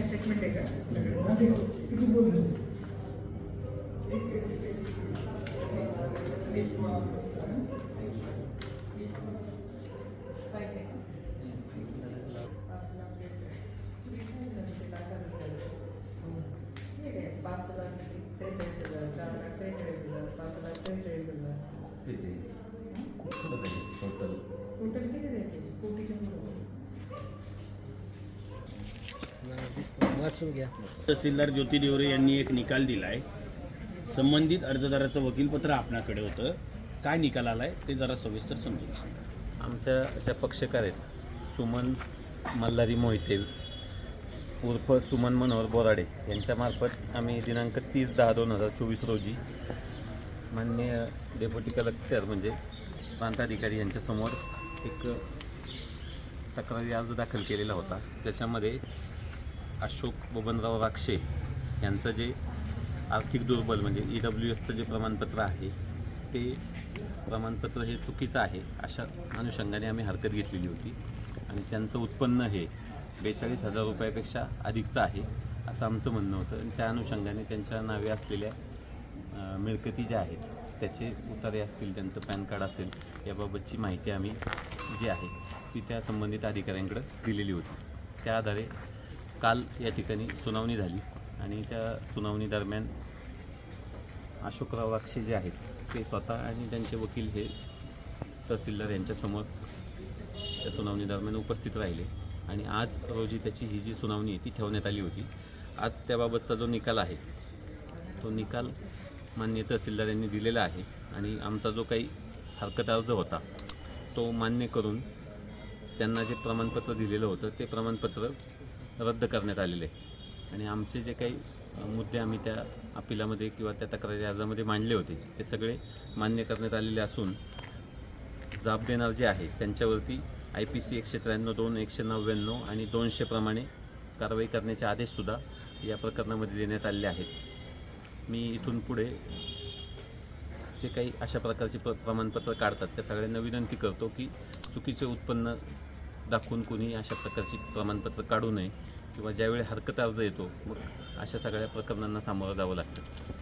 Statement आहे पाच लाख त्रेचाळीस हजार चार लाख त्रेचाळीस हजार पाच लाख त्रेचाळीस हजार टोटल टोटल किती द्यायचे कोटीच्या तहसीलदार ज्योती देवरे यांनी एक निकाल दिलाय. संबंधित अर्जदाराचं वकीलपत्र आपणाकडे होतं. काय निकाल आलाय ते जरा सविस्तर समजून सांगा. आमच्या ज्या पक्षकार आहेत. सुमन मल्हारी मोहिते. उर्फ सुमन मनोहर बोराडे. यांच्यामार्फत आम्ही दिनांक तीस दहा दोन हजार चोवीस रोजी माननीय डेप्युटी कलेक्टर म्हणजे प्रांताधिकारी यांच्यासमोर एक तक्रारी अर्ज दाखल केलेला होता. त्याच्यामध्ये अशोक बबनराव राक्षे यांचं जे आर्थिक दुर्बल म्हणजे ई डब्ल्यू एसचं जे प्रमाणपत्र आहे ते प्रमाणपत्र हे चुकीचं आहे अशा अनुषंगाने आम्ही हरकत घेतलेली होती. आणि त्यांचं उत्पन्न हे बेचाळीस हजार रुपयापेक्षा अधिकचं आहे असं आमचं म्हणणं होतं. आणि त्या अनुषंगाने त्यांच्या नावे असलेल्या मिळकती ज्या आहेत त्याचे उतारे असतील त्यांचं पॅन कार्ड असेल याबाबतची माहिती आम्ही जी आहे ती त्या संबंधित अधिकाऱ्यांकडे दिलेली होती. त्या आधारे काल या ठिकाणी सुनावणी झाली आणि त्या सुनावणी दरम्यान अशोकराव राक्षे जे आहेत ते स्वतः आणि त्यांचे वकील हे तहसीलदार यांच्यासमोर त्या सुनावणी दरम्यान उपस्थित राहिले. आणि आज रोजी त्याची ही जी सुनावणी आहे ती ठेवण्यात आली होती. आज त्याबाबतचा जो निकाल आहे तो निकाल मान्य तहसीलदार यांनी दिलेला आहे आणि आमचा जो काही हरकत अर्ज होता तो मान्य करून त्यांना जे प्रमाणपत्र दिलेलं होतं ते प्रमाणपत्र रद्द करण्यात आलेले आहे. आणि आमचे जे काही मुद्दे आम्ही त्या अपिलामध्ये किंवा त्या तक्रारी अर्जामध्ये मांडले होते ते सगळे मान्य करण्यात आलेले असून जाब देणार जे आहे त्यांच्यावरती आय पी सी एकशे त्र्याण्णव दोन एकशे नव्याण्णव आणि दोनशे प्रमाणे कारवाई करण्याचे आदेशसुद्धा या प्रकरणामध्ये देण्यात आलेले आहेत. मी इथून पुढे जे काही अशा प्रकारचे प्र प्रमाणपत्र काढतात त्या सगळ्यांना विनंती करतो की चुकीचे उत्पन्न दाखवून कोणी अशा प्रकारची प्रमाणपत्र काढू नये किंवा ज्यावेळी हरकत अर्ज येतो मग अशा सगळ्या प्रकरणांना सामोरं जावं लागतं.